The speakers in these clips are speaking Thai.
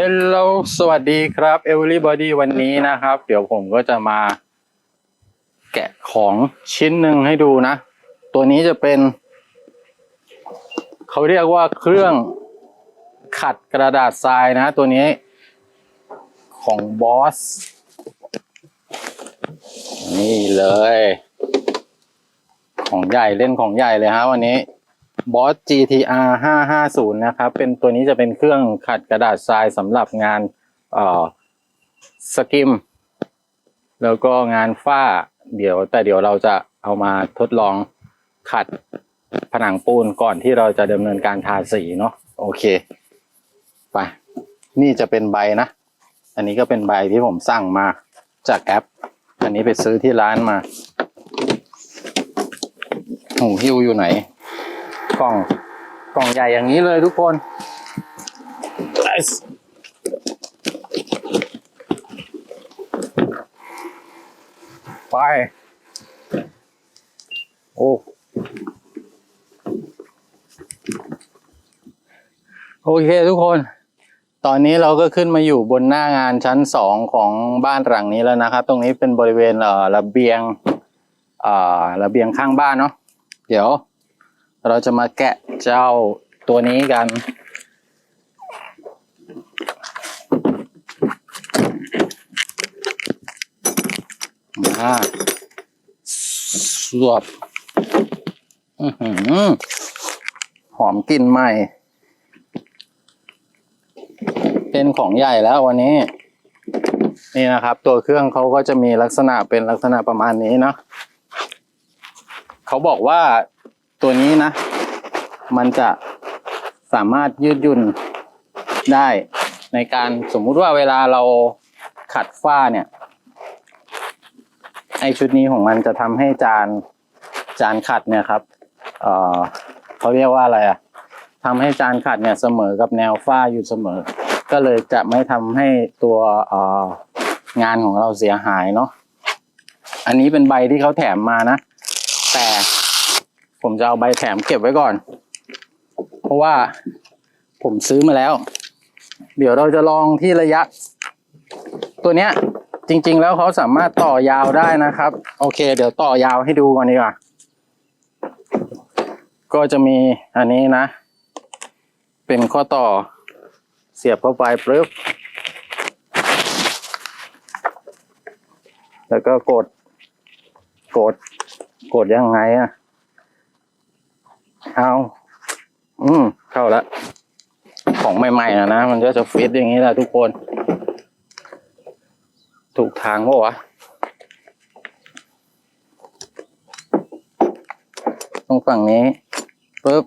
ฮลโลสวัสดีครับ everybody วันนี้นะครับ เดี๋ยวผมก็จะมาแกะของชิ้นหนึ่งให้ดูนะ ตัวนี้จะเป็น เขาเรียกว่าเครื่องขัดกระดาษทรายนะ ตัวนี้ของบอสนี่เลย ของใหญ่เล่นของใหญ่เลยฮะวันนี้ บอส GTR 550 นะครับ เป็นตัวนี้จะเป็นเครื่องขัดกระดาษทรายสำหรับงานสกิม แล้วก็งานฝ้า เดี๋ยว แต่เดี๋ยวเราจะเอามาทดลองขัดผนังปูนก่อนที่เราจะดำเนินการทาสีเนาะโอเค ไป นี่จะเป็นใบนะ อันนี้ก็เป็นใบที่ผมสั่งมาจากแอป อันนี้ไปซื้อที่ร้านมาหูหิ้วอยู่ไหน กล่องกล่องใหญ่อย่างนี้เลยทุกคน ไป โอ้โอเคทุกคน ตอนนี้เราก็ขึ้นมาอยู่บนหน้างานชั้นสองของบ้านหลังนี้แล้วนะครับ ตรงนี้เป็นบริเวณระเบียงระเบียงข้างบ้านเนาะ เดี๋ยว เราจะมาแกะเจ้าตัวนี้กัน มาสวบอื้อหือหอมกลิ่นใหม่ เป็นของใหญ่แล้ววันนี้ นี่นะครับ ตัวเครื่องเขาก็จะมีลักษณะเป็นลักษณะประมาณนี้เนาะเขาบอกว่า ตัวนี้นะ มันจะสามารถยืดหยุ่นได้ในการสมมุติว่าเวลาเราขัดฝ้าเนี่ยไอชุดนี้ของมันจะทำให้จานจานขัดเนี่ยครับ เออเขาเรียกว่าอะไรอะทำให้จานขัดเนี่ยเสมอกับแนวฝ้าอยู่เสมอ ก็เลยจะไม่ทำให้ตัวเอองานของเราเสียหายเนาะอันนี้เป็นใบที่เขาแถมมานะ ผมจะเอาใบแถมเก็บไว้ก่อน เพราะว่าผมซื้อมาแล้ว เดี๋ยวเราจะลองที่ระยะ ตัวเนี้ย จริง ๆ แล้วเขาสามารถต่อยาวได้นะครับ โอเค เดี๋ยวต่อยาวให้ดูก่อนดีกว่า ก็จะมีอันนี้นะ เป็นข้อต่อเสียบเข้าไปปึ๊บแล้วก็กด กด กดยังไงอะ เอาอืมเข้าแล้วของใหม่ๆนะนะ มันก็จะฟิตอย่างนี้แหละทุกคน ถูกทางปะวะ ตรงฝั่งนี้ปึ๊บ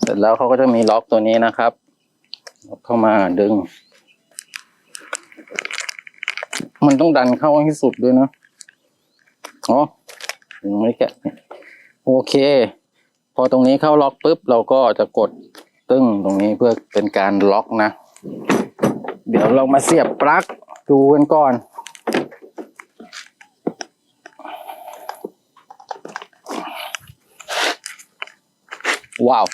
เสร็จแล้วเขาก็จะมีล็อกตัวนี้นะครับ ล็อกเข้ามาดึง มันต้องดันเข้าให้สุดด้วยนะ อ๋อยังไม่แกะโอเค พอตรงนี้เข้าล็อกปุ๊บเราก็จะกดตึ้งตรงนี้เพื่อเป็นการล็อกนะ เดี๋ยวเรามาเสียบปลั๊กดูกันก่อน ว้าว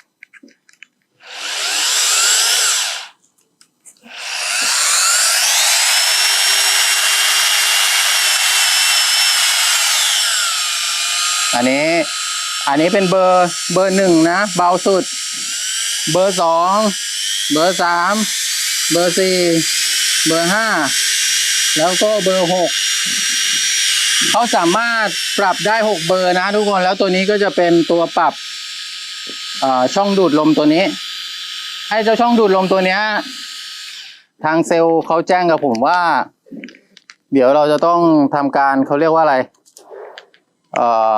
อันนี้ อันนี้เป็นเบอร์เบอร์หนึ่งนะ เบาสุด เบอร์สองเบอร์สามเบอร์สี่เบอร์ห้าแล้วก็เบอร์หกเขาสามารถปรับได้หกเบอร์นะทุกคนแล้วตัวนี้ก็จะเป็นตัวปรับช่องดูดลมตัวนี้ ให้เจ้าช่องดูดลมตัวนี้ทางเซลล์เขาแจ้งกับผมว่า เดี๋ยวเราจะต้องทำการเขาเรียกว่าอะไร เอ่อ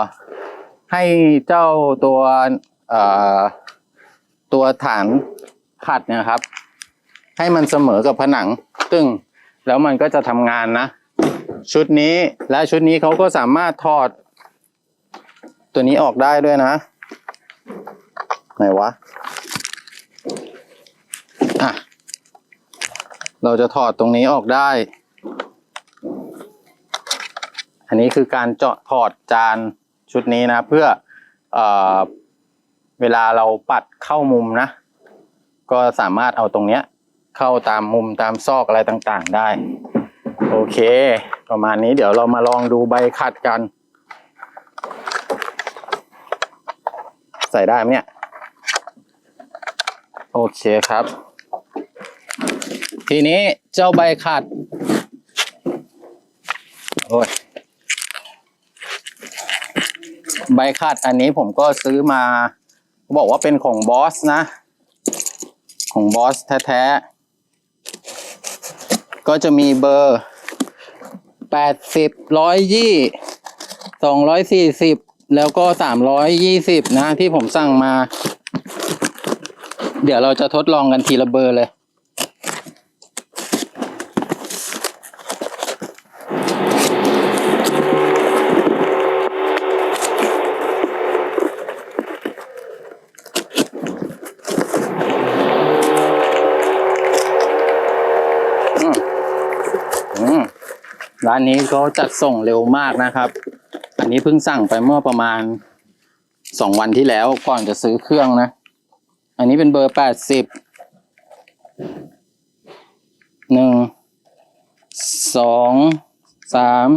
ให้เจ้าตัวตัวฐานขัดนะครับ ให้มันเสมอกับผนัง ตึงแล้วมันก็จะทำงานนะ ชุดนี้และชุดนี้เขาก็สามารถถอด ตัวนี้ออกได้ด้วยนะไหนวะอะเราจะถอดตรงนี้ออกได้ อันนี้คือการเจาะถอดจาน ชุดนี้นะเพื่อเอเวลาเราปัดเข้ามุมนะ ก็สามารถเอาตรงเนี้ย เข้าตามมุมตามซอกอะไรต่างๆได้ โอเค ประมาณนี้เดี๋ยวเรามาลองดูใบขัดกัน ใส่ได้ไหมเนี่ยโอเคครับ ทีนี้เจ้าใบขัด โอ้ย ใบขัดอันนี้ผมก็ซื้อมาบอกว่าเป็นของบอสนะ ของบอสแท้ๆ ก็จะมีเบอร์แปดสิบร้อยยี่สองร้อยสี่สิบแล้วก็สามร้อยยี่สิบนะ ที่ผมสั่งมา เดี๋ยวเราจะทดลองกันทีละเบอร์เลย ร้านนี้เขาจัดส่งเร็วมากนะครับ อันนี้เพิ่งสั่งไปเมื่อประมาณสองวันที่แล้วก่อนจะซื้อเครื่องนะ อันนี้เป็นเบอร์แปดสิบหนึ่งสองสาม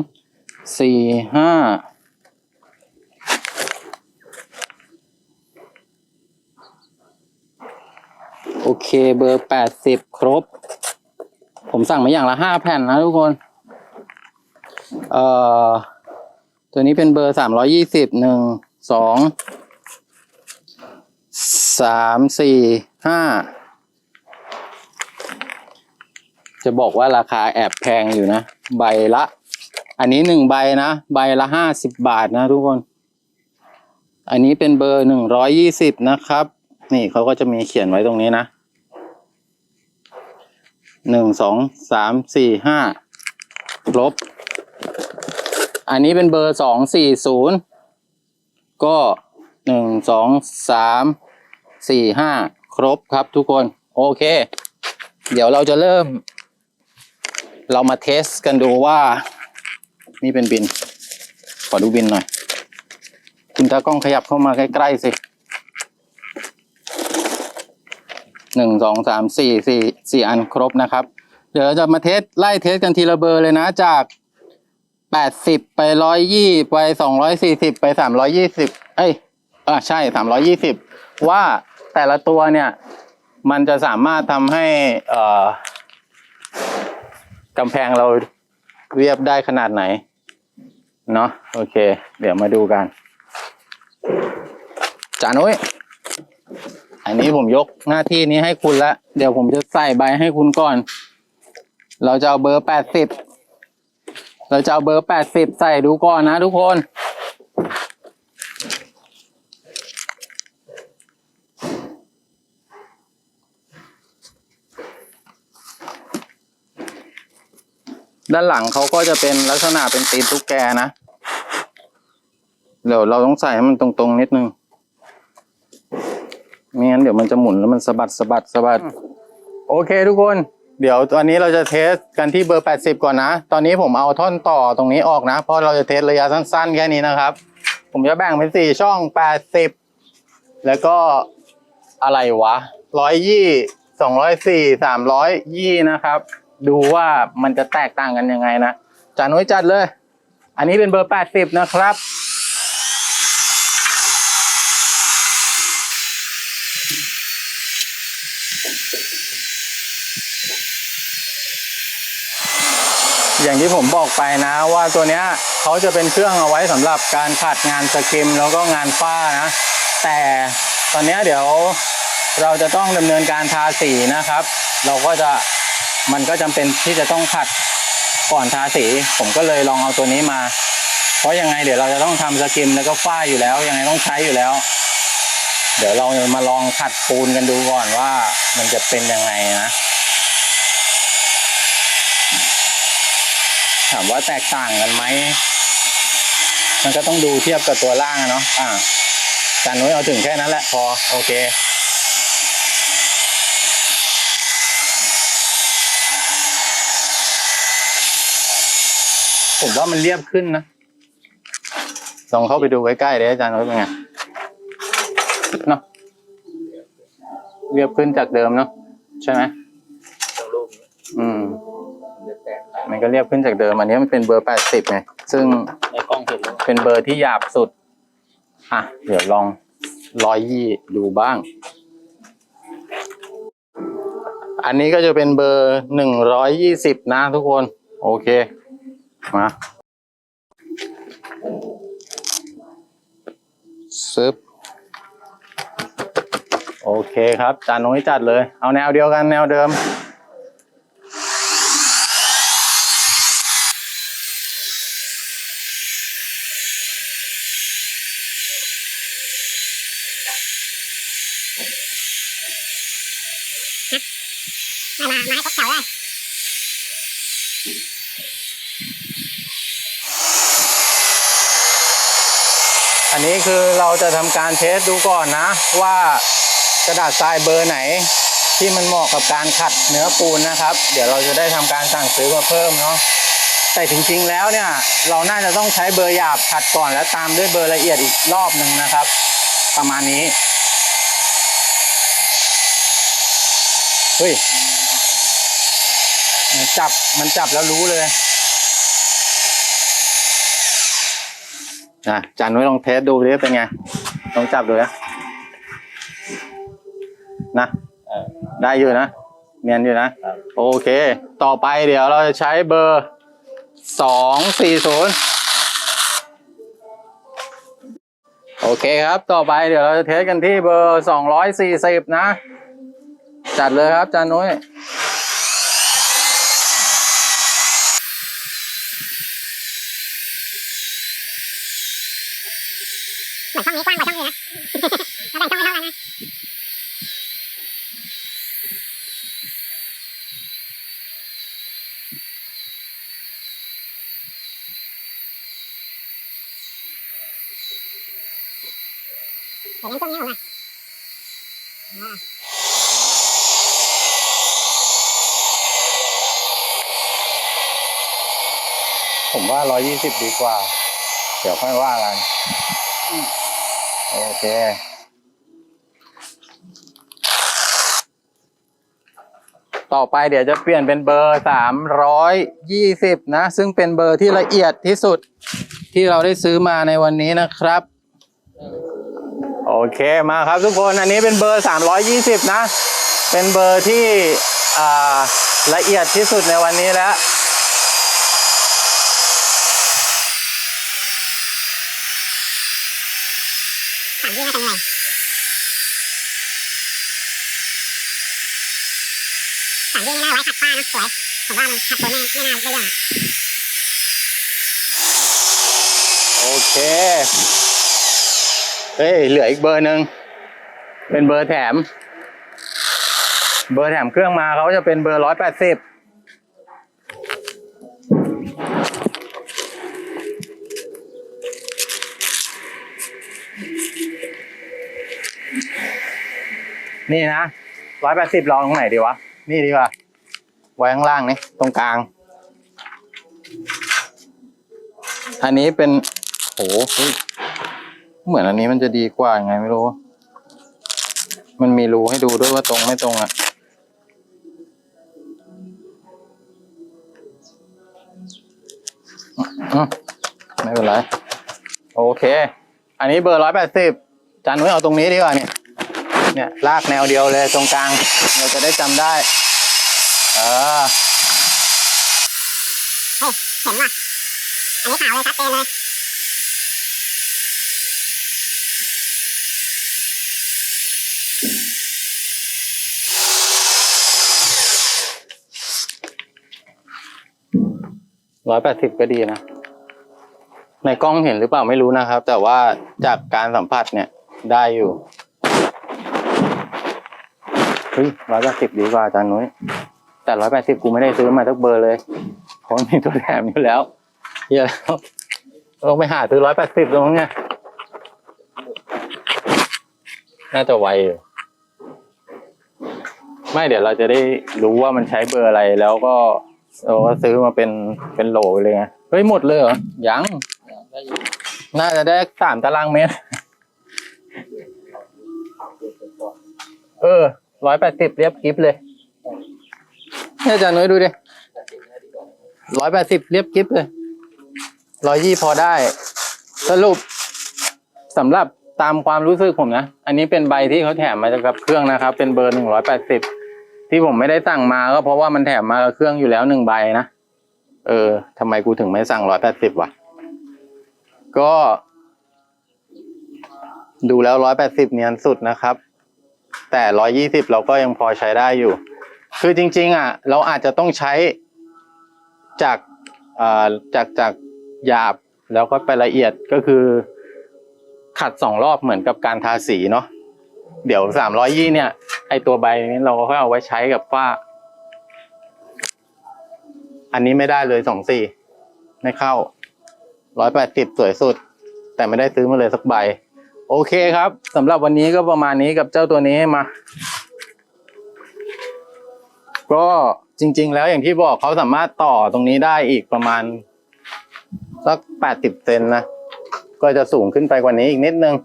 สี่ห้าโอเคเบอร์แปดสิบครบ ผมสั่งมาอย่างละห้าแผ่นนะทุกคน เอ่อตัวนี้เป็นเบอร์สามร้อยี่สิบหนึ่งสองสามสี่ห้าจะบอกว่าราคาแอบแพงอยู่นะ ใบละ อันนี้หนึ่งใบนะ ใบละห้าสิบบาทนะทุกคน อันนี้เป็นเบอร์หนึ่งร้อยยี่สิบนะครับ นี่เขาก็จะมีเขียนไว้ตรงนี้นะหนึ่งสองสามสี่ห้าครบ อันนี้เป็นเบอร์สองสี่ศูนย์ก็หนึ่งสองสามสี่ห้าครบครับทุกคน โอเค เดี๋ยวเราจะเริ่ม เรามาเทสกันดูว่า นี่เป็นบิน ขอดูบินหน่อย คุณตากล้องขยับเข้ามาใกล้ๆสิหนึ่งสองสามสี่สี่สี่อันครบนะครับ เดี๋ยวเราจะมาเทสไล่เทสกันทีละเบอร์เลยนะจาก แปดสิบไปร้อยยี่ไปสองร้อยสี่สิบไปสามร้อยยี่สิบเอ้ยอ่าใช่สามร้อยี่สิบว่าแต่ละตัวเนี่ย มันจะสามารถทำให้เอ่อกำแพงเราเรียบได้ขนาดไหน เนาะโอเค เดี๋ยวมาดูกันจานุ้ยอันนี้ผมยกหน้าที่นี้ให้คุณละ เดี๋ยวผมจะใส่ใบให้คุณก่อน เราจะเอาเบอร์แปดสิบ เราจะเอาเบอร์แปดสิบใส่ดูก่อนนะทุกคน ด้านหลังเขาก็จะเป็นลักษณะเป็นตีนตุ๊กแกนะ เดี๋ยวเราต้องใส่ให้มันตรงๆนิดนึงไม่งั้นเดี๋ยวมันจะหมุนแล้วมันสะบัดสะบัดสะบัด โอเคทุกคน เดี๋ยวตอนนี้เราจะเทสกันที่เบอร์ 80 ก่อนนะ ตอนนี้ผมเอาท่อนต่อตรงนี้ออกนะ เพราะเราจะเทสระยะสั้นๆ แค่นี้นะครับ ผมจะแบ่งเป็นสี่ช่อง 80 แล้วก็อะไรวะร้อยยี่สองร้อยสี่สามร้อยยี่นะครับ ดูว่ามันจะแตกต่างกันยังไงนะจานุ้ยจัดเลย อันนี้เป็นเบอร์ 80 นะครับ อย่างที่ผมบอกไปนะว่าตัวเนี้ยเขาจะเป็นเครื่องเอาไว้สำหรับการขัดงานสกิมแล้วก็งานฝ้านะ แต่ตอนนี้เดี๋ยวเราจะต้องดำเนินการทาสีนะครับ เราก็จะมันก็จำเป็นที่จะต้องขัดก่อนทาสี ผมก็เลยลองเอาตัวนี้มา เพราะยังไงเดี๋ยวเราจะต้องทำสกิมแล้วก็ฝ้าอยู่แล้ว ยังไงต้องใช้อยู่แล้ว เดี๋ยวเรามาลองขัดปูนกันดูก่อนว่ามันจะเป็นยังไงนะ ถามว่าแตกต่างกันไหม มันก็ต้องดูเทียบกับตัวล่างอะเนาะอ่าจานนุ้ยเอาถึงแค่นั้นแหละพอ โอเคผมว่ามันเรียบขึ้นนะ ลองเข้าไปดูใกล้ๆเลยอาจารย์นุ้ยเป็นไงเนาะเรียบขึ้นจากเดิมเนาะใช่ไหมอืม มันก็เรียบขึ้นจากเดิมอันนี้มันเป็นเบอร์แปดสิบไงซึ่งในกล้องเห็นแล้วเป็นเบอร์ที่หยาบสุด อะ เดี๋ยวลองร้อยยี่ดูบ้าง อันนี้ก็จะเป็นเบอร์หนึ่งร้อยยี่สิบนะทุกคน โอเค มาซึบโอเคครับจานน้อยจัดเลย เอาแนวเดียวกันแนวเดิม มามามาให้ครบแถวเลย อันนี้คือเราจะทำการเทสดูก่อนนะ ว่ากระดาษทรายเบอร์ไหน ที่มันเหมาะกับการขัดเนื้อปูนนะครับ เดี๋ยวเราจะได้ทำการสั่งซื้อมาเพิ่มเนาะแต่จริงๆแล้วเนี่ยเราน่าจะต้องใช้เบอร์หยาบขัดก่อนแล้วตามด้วยเบอร์ละเอียดอีกรอบหนึ่งนะครับ ประมาณนี้เฮ้ย จับมันจับแล้วรู้เลยนะจานนุ้ยลองเทสดูดิเป็นไง ลองจับดูนะนะได้อยู่นะเนียนอยู่นะ โอเค ต่อไปเดี๋ยวเราจะใช้เบอร์สองสี่ศูนย์โอเคครับ ต่อไปเดี๋ยวเราจะเทสกันที่เบอร์สองร้อยสี่สิบนะ จัดเลยครับจานนุ้ย เหมือนช่องนี้กว้างกว่าช่องอื่นนะแล้วแบ่งช่องไม่เท่ากันนะเดี๋ยวเน้นช่วงนี้ผมอะผมว่าร้อยี่สิบดีกว่า เดี๋ยวค่อยว่ากันโอเคต่อไปเดี๋ยวจะเปลี่ยนเป็นเบอร์สามร้อยยี่สิบนะ ซึ่งเป็นเบอร์ที่ละเอียดที่สุดที่เราได้ซื้อมาในวันนี้นะครับ โอเคมาครับทุกคนอันนี้เป็นเบอร์สามร้อยยี่สิบนะ เป็นเบอร์ที่ละเอียดที่สุดในวันนี้แล้ว ถามพี่ว่าเป็นไง ถามพี่ไม่น่าไว้ขัดผ้านะสวย ผมว่ามันขัดตัวไม่ไม่น่าเรื่องอะโอเค เฮ้ย เหลืออีกเบอร์หนึ่ง เป็นเบอร์แถม เบอร์แถมเครื่องมาเขาจะเป็นเบอร์ร้อยแปดสิบนี่นะร้อยแปดสิบลองตรงไหนดีวะ นี่ดีกว่าไว้ข้างล่างนี่ตรงกลาง อันนี้เป็นโหเหมือนอันนี้มันจะดีกว่ายังไงไม่รู้ มันมีรูให้ดูด้วยว่าตรงไม่ตรงอะไม่เป็นไร โอเค อันนี้เบอร์ร้อยแปดสิบจานนุ้ยเอาตรงนี้ดีกว่าเนี่ย เนี่ยลากแนวเดียวเลยตรงกลาง เราจะได้จำได้ เออเฮ้ยเห็นว่ะ อันนี้ขาวเลยชัดเจนเลยร้อยแปดสิบก็ดีนะ ในกล้องเห็นหรือเปล่าไม่รู้นะครับ แต่ว่าจากการสัมผัสเนี่ยได้อยู่ เฮ้ยร้อยแปดสิบดีกว่าอาจารย์นุ้ย แต่ร้อยแปดสิบกูไม่ได้ซื้อมาทุกเบอร์เลยเพราะมันมีตัวแถมอยู่แล้วเยอะแล้วต้องไปหาซื้อร้อยแปดสิบตรงนี้นไงน่าจะไวอยู่ไม่เดี๋ยวเราจะได้รู้ว่ามันใช้เบอร์อะไรแล้วก็เราก็ซื้อมาเป็นเป็นโหลไปเลยไงเฮ้ยหมดเลยเหรอยังน่าจะได้สามตารางเมตร เออร้อยแปดสิบเรียบกิฟเลย เนี่ยอาจารย์นุ้ยดูดิร้อยแปดสิบเรียบกิ๊บเลยร้อยยี่พอได้ สรุปสำหรับตามความรู้สึกผมนะ อันนี้เป็นใบที่เขาแถมมาจากับเครื่องนะครับ เป็นเบอร์หนึ่งร้อยแปดสิบที่ผมไม่ได้สั่งมาก็เพราะว่ามันแถมมากับเครื่องอยู่แล้วหนึ่งใบนะ เออทำไมกูถึงไม่สั่งร้อยแปดสิบวะ ก็ ดูแล้วร้อยแปดสิบเนียนสุดนะครับ แต่ร้อยี่สิบเราก็ยังพอใช้ได้อยู่ คือจริง ๆ อะ เราอาจจะต้องใช้จากอ่อจากจากหยาบแล้วก็ไปละเอียดก็คือ ขัดสองรอบเหมือนกับการทาสีเนาะเดี๋ยวสามร้อยยี่เนี่ย ไอตัวใบนี้เราก็ค่อยเอาไว้ใช้กับฝ้า อันนี้ไม่ได้เลยสองสี่ไม่เข้าร้อยแปดสิบสวยสุด แต่ไม่ได้ซื้อมาเลยสักใบ โอเคครับสำหรับวันนี้ก็ประมาณนี้กับเจ้าตัวนี้มา ก็จริง ๆ แล้วอย่างที่บอกเขาสามารถต่อตรงนี้ได้อีกประมาณสักแปดสิบเซนนะ ก็จะสูงขึ้นไปกว่านี้อีกนิดนึง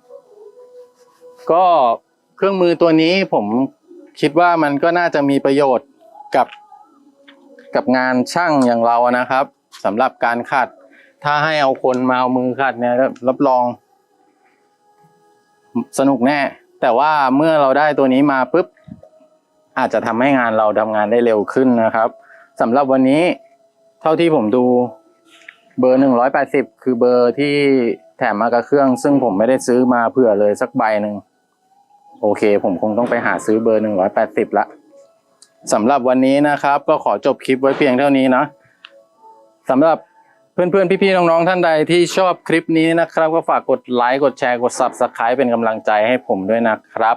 ก็เครื่องมือตัวนี้ผมคิดว่ามันก็น่าจะมีประโยชน์กับ กับงานช่างอย่างเรานะครับสำหรับการขัด ถ้าให้เอาคนมาเอามือขัดเนี่ยรับรอง สนุกแน่ แต่ว่าเมื่อเราได้ตัวนี้มาปุ๊บ อาจจะทำให้งานเราทำงานได้เร็วขึ้นนะครับสำหรับวันนี้เท่าที่ผมดูเบอร์หนึ่งร้อยแปดสิบคือเบอร์ที่แถมมากับเครื่อง ซึ่งผมไม่ได้ซื้อมาเผื่อเลยสักใบหนึ่งโอเค ผมคงต้องไปหาซื้อเบอร์หนึ่งร้อยแปดสิบละสำหรับวันนี้นะครับ ก็ขอจบคลิปไว้เพียงเท่านี้นะสำหรับเพื่อนๆ พี่ๆ น้องๆ ท่านใดที่ชอบคลิปนี้นะครับ ก็ฝากกดไลค์ กดแชร์ กด Subscribe เป็นกำลังใจให้ผมด้วยนะครับ